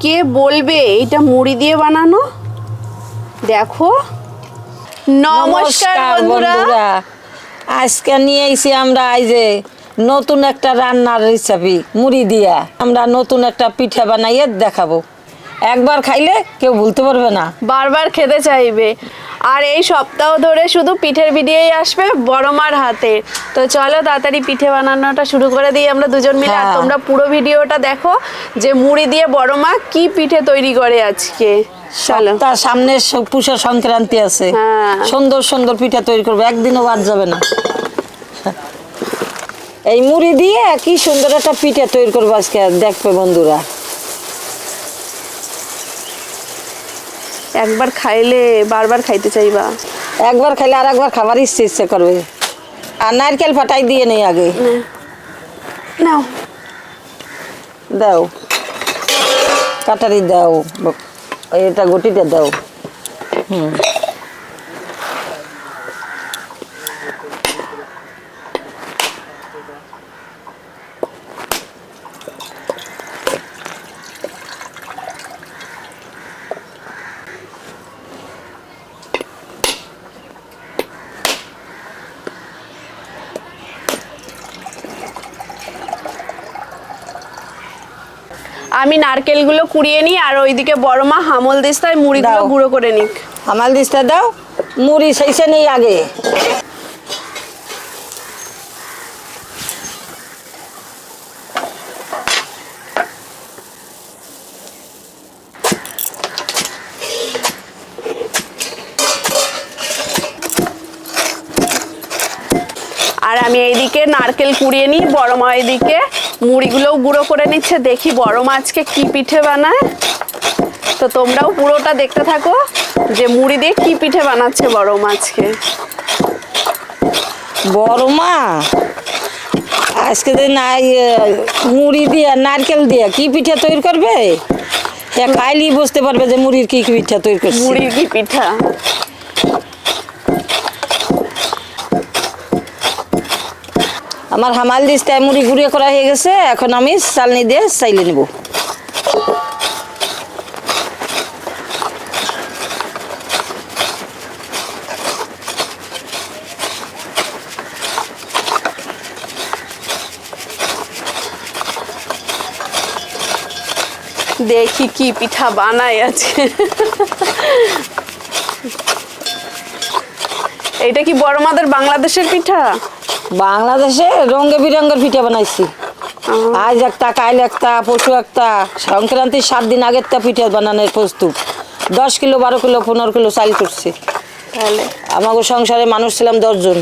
কে বলবে? এটা মুড়ি দিয়ে বানানো? দেখো। নমস্কার বন্ধুরা। আজকে নিয়ে এসে আমরা এই যে নতুন একটা রান্নার রেসিপি মুড়ি দিয়া। আমরা নতুন একটা পিঠা বানাইয়ে দেখাবো। একবার খাইলে কেউ ভুলতে পারবে না। বারবার খেতে চাইবে। আর এই সপ্তাহ ধরে শুধু পিঠের ভিডিওই আসবে বড় মার হাতে তো চলো তাড়াতাড়ি পিঠে বানানোটা শুরু করে দিই আমরা দুজন মিলে। আর হ্যাঁ। তোমরা পুরো ভিডিওটা দেখো যে মুড়ি দিয়ে বড় মা কি পিঠে তৈরি করে আজকে। চলো। তার সামনে পুষা সংক্রান্তি আছে। হ্যাঁ। সুন্দর সুন্দর পিঠা তৈরি করব। একদিনও বাদ যাবে না। এই মুড়ি দিয়ে কি সুন্দর একটা পিঠা তৈরি করব আজকে দেখবে বন্ধুরা। একবার খাইলে বারবার খাইতে চাইবা? একবার খাইলে আর একবার খাবার ইচ্ছে ইচ্ছে করবে। আর নারকেল ফাটাই দিয়ে নেই আগে। নাও। দাও। কাটারি দাও। এটা গুটিটা দাও। হুম। আমি নারকেলগুলো কুড়িয়ে নিই আর ওইদিকে বড় মা হামল দিস্তায় মুড়িগুলো দাও। গুঁড়ো করে নিক হামাল দিস্তা দাও মুড়ি সেইসে নেই আগে আর আমি এইদিকে নারকেল কুড়িয়ে নিই বড় মা এইদিকে মুড়িগুলোও গুঁড়ো করে নিচ্ছে। দেখি বড় মাছকে কি পিঠে বানায়। তো তোমরাও পুরোটা দেখতে থাকো যে মুড়ি দিয়ে কি পিঠে বানাচ্ছে বড় মাছকে। বড় মা আজকে যে না ইয়ে, মুড়ি দিয়া নারকেল দিয়া কি পিঠে তৈরি করবে? খাইলি বুঝতে পারবে যে মুড়ির কি কি পিঠা তৈরি করছে। মুড়ির কি পিঠা। আমার হামাল দিস্তায় মুড়ি গুঁড়িয়ে করা হয়ে গেছে, এখন আমি চালনি দিয়ে চাইলে নেব। দেখি কি পিঠা বানায় আজকে এইটা কি বড় মাদের বাংলাদেশের পিঠা? বাংলাদেশে রঙে বিরঙ্গের পিঠা বানাইছি। আজ একটা কাল একটা পশু একটা সংক্রান্তির সাত দিন আগের তা পিঠা বানানোর প্রস্তুত। দশ কিলো বারো কিলো পনেরো কিলো চাল করছি। তাহলে? আমাকে সংসারে মানুষ ছিলাম দশজন।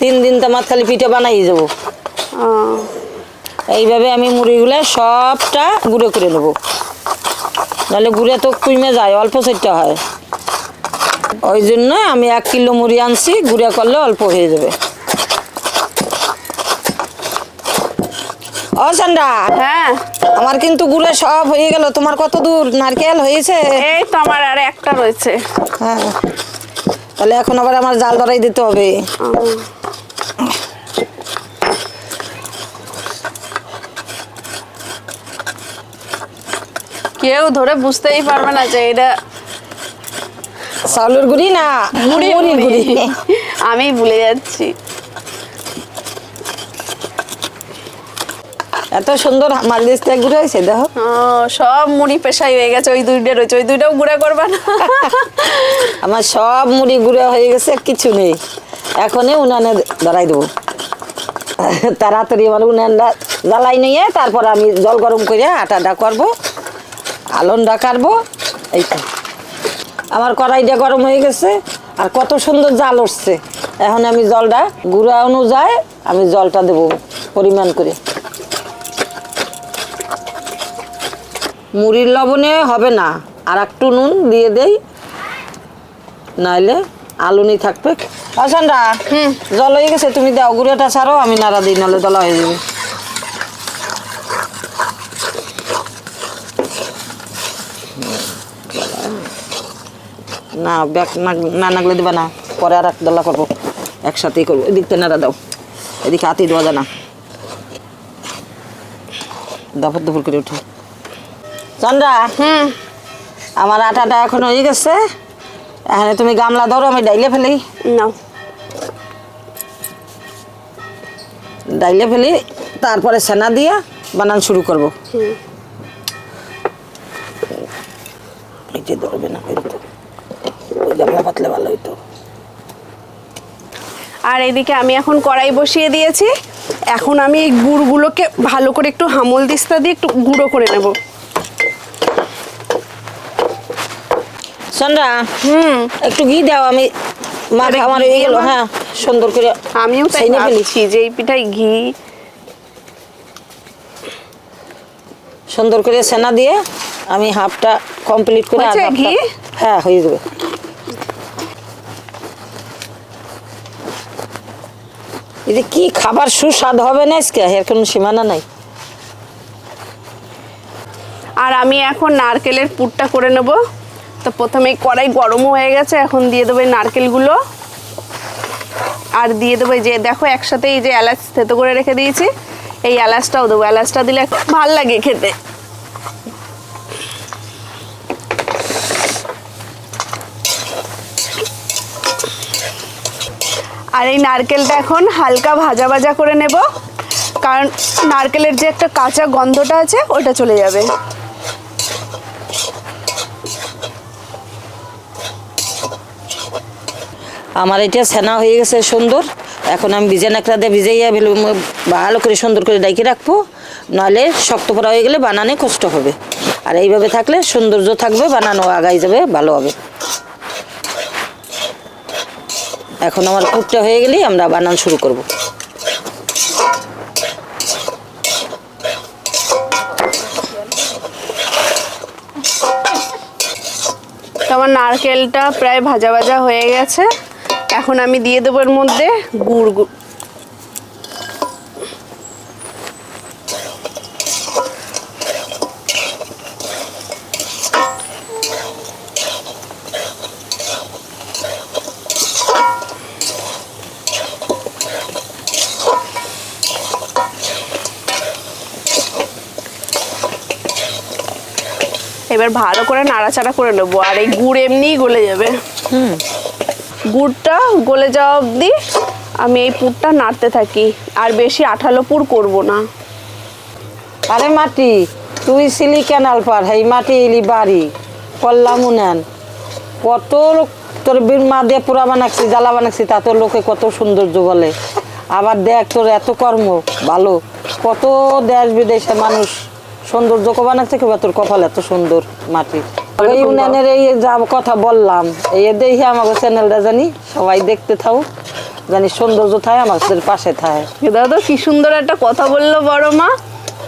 তিন দিন তো আমার খালি পিঠা বানাই যাব। এইভাবে আমি মুড়িগুলো সবটা গুঁড়ো করে নেব। নাহলে গুঁড়ে তো কুইমে যায় অল্প সেটটা হয়। ওই জন্য আমি এক কিলো মুড়ি আনছি গুঁড়ে করলে অল্প হয়ে যাবে। ও সান্ডা হ্যাঁ। আমার কিন্তু গুঁড়ে সব হয়ে গেল তোমার কত দূর? নারকেল হয়েছে? এই তো আমার আর একটা রয়েছে। হ্যাঁ। তাহলে এখন আবার আমার জাল ধরাই দিতে হবে। কেউ ধরে বুঝতেই পারবে না যে এটা চাউলের গুঁড়ি না মুড়ি মুড়ির গুঁড়ি? আমি ভুলে যাচ্ছি। এত সুন্দর মাল দিস্তে গুঁড়ো হয়েছে দেখো। সব মুড়ি পেশাই হয়ে গেছে ওই দুইটা রয়েছে ওই দুইটাও গুঁড়া করবা না? আমার সব মুড়ি গুঁড়ো হয়ে গেছে কিছু নেই। এখনই উনানে ধরাই দেবো। তাড়াতাড়ি আমার উনানটা জ্বালাই নিয়ে তারপর আমি জল গরম করে আটাটা করব আলনটা কাটবো এই তো। আমার কড়াইটা গরম হয়ে গেছে আর কত সুন্দর জাল উঠছে। এখন আমি জলটা গুঁড়া অনুযায়ী আমি জলটা দেবো পরিমাণ করে। মুড়ির লবণে হবে না আর একটু নুন দিয়ে দেই নাইলে আলুনি থাকবে। আসানরা হুম। জল হয়ে গেছে তুমি দাও গুঁড়াটা ছাড়ো আমি নাড়া দিই নাহলে দলা হয়ে যাবে। না ব্যাগ না না নাগলে দিবা না পরে আর এক দলা করব। একসাথেই করব। এদিকতে নাড়া দাও। এদিকে হাতি দেওয়া যায় না। দাপর দুপুর করে উঠে। চন্দ্রা হুম। আমার আটাটা এখন হয়ে গেছে। এখানে তুমি গামলা ধরো আমি ডাইলে ফেলি। নাও। ডাইলে ফেলি তারপরে সেনা দিয়ে বানান শুরু করব। হুম। এটি ধরবে না কিন্তু ওই গামলা পাতলে ভালো হইতো আর এদিকে আমি এখন কড়াই বসিয়ে দিয়েছি। এখন আমি এই গুড়গুলোকে ভালো করে একটু হামল দিস্তা দিয়ে একটু গুঁড়ো করে নেব। চন্দ্রা হুম। একটু ঘি দাও আমি মা আরে আমার হয়ে গেল হ্যাঁ সুন্দর করে আমিও তাই ছাইনে ফেলি। যে এই পিঠায় ঘি। সুন্দর করে সেনা দিয়ে আমি হাফটা কমপ্লিট করে ঘি? হ্যাঁ হয়ে যাবে। যে কি খাবার সুস্বাদ হবে না আজকে? এর কোনো সীমানা নাই। আর আমি এখন নারকেলের পুরটা করে নেব। তো প্রথমে কড়াই গরম হয়ে গেছে, এখন দিয়ে দেবো নারকেলগুলো। আর দিয়ে দেবো যে, দেখো একসাথে এই যে এলাচ থেতো করে রেখে দিয়েছি। এই এলাচটাও দেবো। এলাচটা দিলে ভালো লাগে খেতে। আর এই নারকেলটা এখন হালকা ভাজা ভাজা করে নেব। কারণ নারকেলের যে একটা কাঁচা গন্ধটা আছে, ওটা চলে যাবে। আমার এটা সেনা হয়ে গেছে সুন্দর। এখন আমি ভিজে নাকড়া দিয়ে ভিজাইয়া ভেলু ভালো করে সুন্দর করে ডাইকে রাখব। নাহলে শক্ত করা হয়ে গেলে বানানে কষ্ট হবে। আর এইভাবে থাকলে সৌন্দর্য থাকবে, বানানো আগাই যাবে, ভালো হবে। এখন আমার কুটটা হয়ে গেলেই আমরা বানান শুরু করব। আমার নারকেলটা প্রায় ভাজা ভাজা হয়ে গেছে। এখন আমি দিয়ে দেবো এর মধ্যে গুড় এবার ভালো করে নাড়াচাড়া করে নেব আর এই গুড় এমনিই গলে যাবে। হুম। গুড়টা গলে যাওয়া অবধি আমি এই পুরটা নাড়তে থাকি আর বেশি আঠালো পুর করব না। আরে মাটি তুই ছিলি কেনাল পার এই মাটি এলি বাড়ি করলাম উনান কত লোক তোর বীর মা দিয়ে পুরা বানাচ্ছি জ্বালা বানাচ্ছি তা তোর লোকে কত সৌন্দর্য বলে। আবার দেখ তোর এত কর্ম ভালো। কত দেশ বিদেশে মানুষ সৌন্দর্য কো বানাচ্ছে কেউ তোর কপাল এত সুন্দর মাটির। এই ইউনিয়নের এই যা কথা বললাম এই দেখি আমাকে চ্যানেলটা জানি সবাই দেখতে থাও জানি সৌন্দর্য থাকে আমাদের পাশে থাকে দাদা কি সুন্দর একটা কথা বলল বড় মা।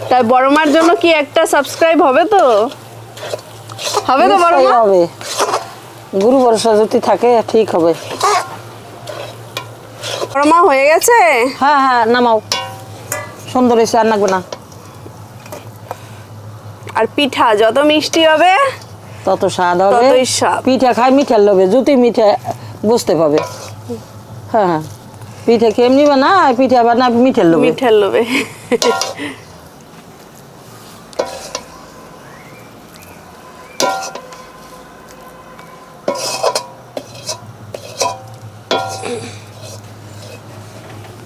তাই বড় মার জন্য কি একটা সাবস্ক্রাইব হবে তো? হবে তো বড় মা? হবে। গুরু ভরসা যদি থাকে ঠিক হবে। বড় মা হয়ে গেছে? হ্যাঁ হ্যাঁ নামাও। সুন্দর এসে আর লাগবে না। আর পিঠা যত মিষ্টি হবে তত স্বাদ হবে। পিঠা খায় মিঠার লোভে জুতি মিঠা বুঝতে পাবে। হ্যাঁ হ্যাঁ। পিঠা কেমনি বানা পিঠা বানা মিঠের লোভে? মিঠার লোভে।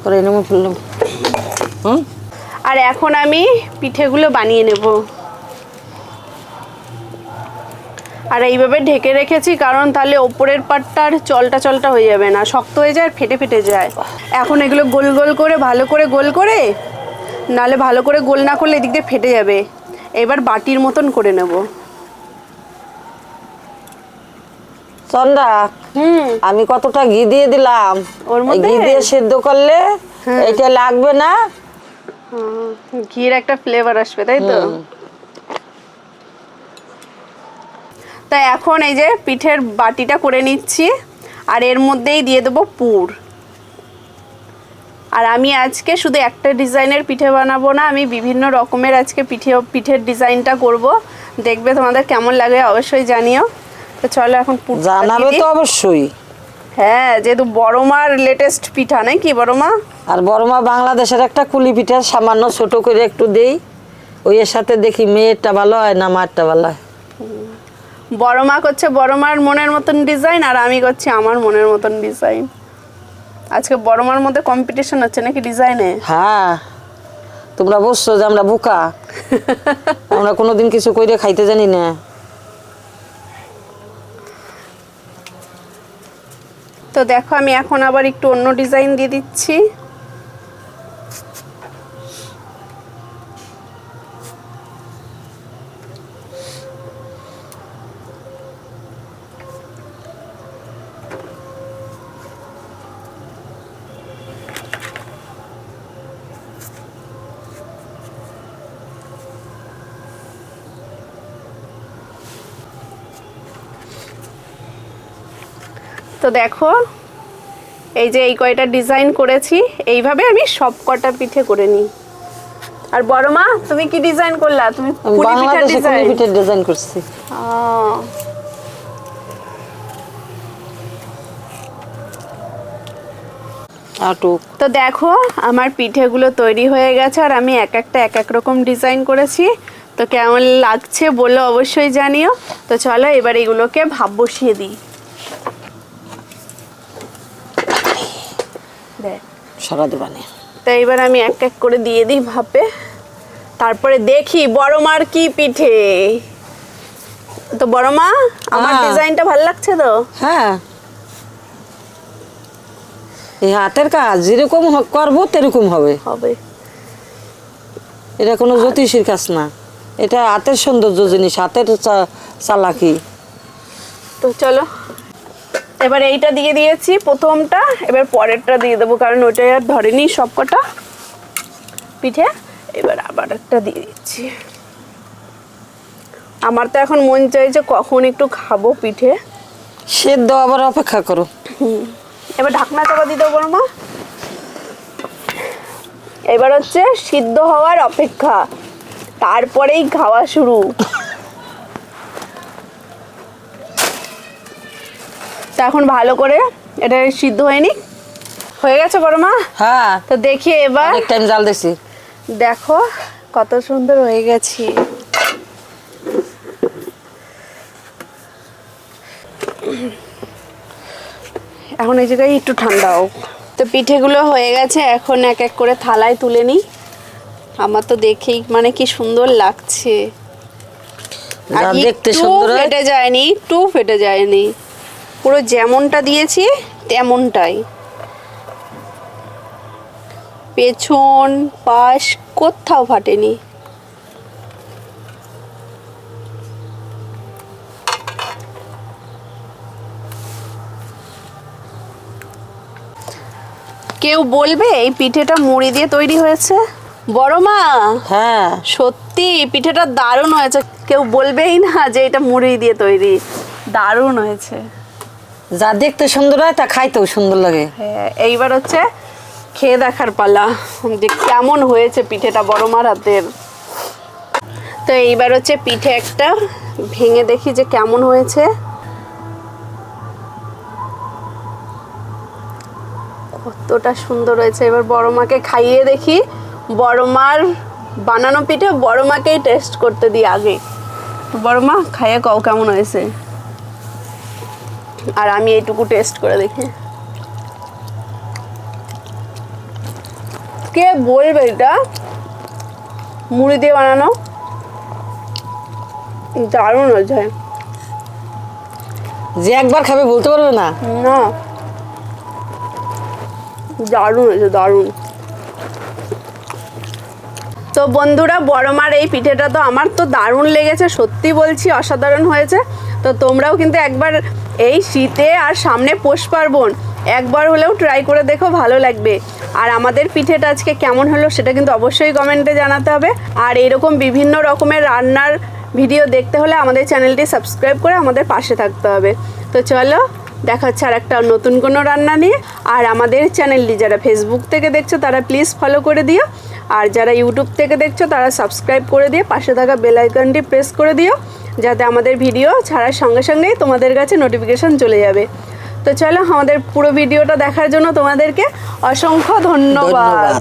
করে নেমে ফেললাম হুম? আর এখন আমি পিঠেগুলো বানিয়ে নেব। আর এইভাবে ঢেকে রেখেছি কারণ তাহলে ওপরের পাটটার চলটা চলটা হয়ে যাবে না শক্ত হয়ে যায় ফেটে ফেটে যায়। এখন এগুলো গোল গোল করে ভালো করে গোল করে নালে ভালো করে গোল না করলে এদিক দিয়ে ফেটে যাবে। এবার বাটির মতন করে নেব। চন্দা হুম। আমি কতটা ঘি দিয়ে দিলাম? ওর? ঘি দিয়ে সেদ্ধ করলে এটা লাগবে না? ঘির একটা ফ্লেভার আসবে তাই তো হুম। তা এখন এই যে পিঠের বাটিটা করে নিচ্ছি আর এর মধ্যেই দিয়ে দেবো পুর। আর আমি আজকে শুধু একটা ডিজাইনের পিঠে বানাবো না আমি বিভিন্ন রকমের আজকে পিঠে পিঠের ডিজাইনটা করব। দেখবে তোমাদের কেমন লাগে অবশ্যই জানিও। তো চলো এখন পুর জানাবে তো অবশ্যই। হ্যাঁ যেহেতু বড় মার লেটেস্ট পিঠা নাকি বড় মা আর বড় মা বাংলাদেশের একটা কুলি পিঠা সামান্য ছোট করে একটু দেই। ওই এর সাথে দেখি মেয়েরটা ভালো হয় না মারটা ভালো হয়? বড় মা করছে বড় মার মনের মতন ডিজাইন আর আমি করছি আমার মনের মতন ডিজাইন আজকে বড় মার মধ্যে কম্পিটিশন হচ্ছে নাকি ডিজাইনে হ্যাঁ তোমরা বসছো যে আমরা বোকা। আমরা কোনোদিন কিছু কইরে খাইতে জানি না। তো দেখো আমি এখন আবার একটু অন্য ডিজাইন দিয়ে দিচ্ছি। তো দেখো এই যে এই কয়টা ডিজাইন করেছি এইভাবে আমি সব কটা পিঠে করে নিই। আর বড় মা তুমি কি ডিজাইন করলা? তুমি পুলি পিঠার ডিজাইন পিঠের ডিজাইন করছি। তো দেখো আমার পিঠেগুলো তৈরি হয়ে গেছে আর আমি এক একটা এক এক রকম ডিজাইন করেছি। তো কেমন লাগছে বলো অবশ্যই জানিও। তো চলো এবার এগুলোকে ভাব বসিয়ে দিই। দেখ সারা দোকানে। তো এবার আমি এক এক করে দিয়ে দিই ভাপে। তারপরে দেখি বড় মার কি পিঠে। তো বড় মা আমার। ডিজাইনটা ভালো লাগছে তো? হ্যাঁ। এই হাতের কাজ যেরকম করব তেরকম হবে। হবে। এটা কোনো জ্যোতিষীর কাজ না। এটা হাতের সৌন্দর্য জিনিস হাতের চালাকি। তো চলো এবার এইটা দিয়ে দিয়েছি প্রথমটা এবার পরেরটা দিয়ে দেবো কারণ ওটাই আর ধরেনি সব কটা পিঠে। এবার আবার একটা দিয়ে দিচ্ছি। আমার তো এখন মন চাই যে কখন একটু খাব পিঠে। সেদ্ধ আবার অপেক্ষা করো। এবার ঢাকনা চাপা দিয়ে দেবো মা এবার হচ্ছে সিদ্ধ হওয়ার অপেক্ষা তারপরেই খাওয়া শুরু। তা এখন ভালো করে এটা সিদ্ধ হয়নি হয়ে গেছে বড় মা? হ্যাঁ। তো দেখি এবার। অনেক টাইম জাল দিছি। দেখো কত সুন্দর হয়ে গেছি। এখন এই জায়গায় একটু ঠান্ডা হোক। তো পিঠেগুলো হয়ে গেছে এখন এক এক করে থালায় তুলে নিই। আমার তো দেখেই মানে কি সুন্দর লাগছে। আর দেখতে একটু সুন্দর ফেটে যায়নি একটু ফেটে যায়নি। পুরো যেমনটা দিয়েছি তেমনটাই। পেছন পাশ কোথাও ফাটেনি। কেউ বলবে এই পিঠেটা মুড়ি দিয়ে তৈরি হয়েছে? বড় মা! হ্যাঁ। সত্যি পিঠেটা দারুণ হয়েছে। কেউ বলবেই না যে এটা মুড়ি দিয়ে তৈরি। দারুণ হয়েছে। যা দেখতে সুন্দর হয়, তা খাইতেও সুন্দর লাগে। হ্যাঁ এইবার হচ্ছে খেয়ে দেখার পালা। যে কেমন হয়েছে পিঠেটা বড় মার হাতের তো এইবার হচ্ছে পিঠে একটা ভেঙে দেখি যে কেমন হয়েছে। কতটা সুন্দর হয়েছে। এবার বড় মাকে খাইয়ে দেখি। বড় মার বানানো পিঠে, বড় মাকেই টেস্ট করতে দিই আগে। বড় মা, খাইয়ে কও কেমন হয়েছে। আর আমি এইটুকু টেস্ট করে দেখি। কে বলবে এটা? মুড়ি দিয়ে বানানো? দারুণ হয়েছে যে একবার খাবে বলতে পারবে না? না। দারুণ হয়েছে দারুণ। তো বন্ধুরা বড় মার এই পিঠেটা তো আমার তো দারুণ লেগেছে সত্যি বলছি অসাধারণ হয়েছে। তো তোমরাও কিন্তু একবার এই শীতে আর সামনে পৌষ পার্বণ। একবার হলেও ট্রাই করে দেখো, ভালো লাগবে। আর আমাদের পিঠেটা আজকে কেমন হলো সেটা কিন্তু অবশ্যই কমেন্টে জানাতে হবে। আর এরকম বিভিন্ন রকমের রান্নার ভিডিও দেখতে হলে আমাদের চ্যানেলটি সাবস্ক্রাইব করে আমাদের পাশে থাকতে হবে। তো চলো দেখা হচ্ছে আর একটা নতুন কোনো রান্না নিয়ে। আর আমাদের চ্যানেলটি যারা ফেসবুক থেকে দেখছ, তারা প্লিজ ফলো করে দিও। আর যারা ইউটিউব থেকে দেখছ, তারা সাবস্ক্রাইব করে দিয়ে পাশে থাকা বেল আইকনটি প্রেস করে দিও। যাতে আমাদের ভিডিও ছাড়ার সঙ্গে সঙ্গে তোমাদের কাছে নোটিফিকেশন চলে যাবে। তো চলো আমাদের পুরো ভিডিওটা দেখার জন্য তোমাদেরকে অসংখ্য ধন্যবাদ।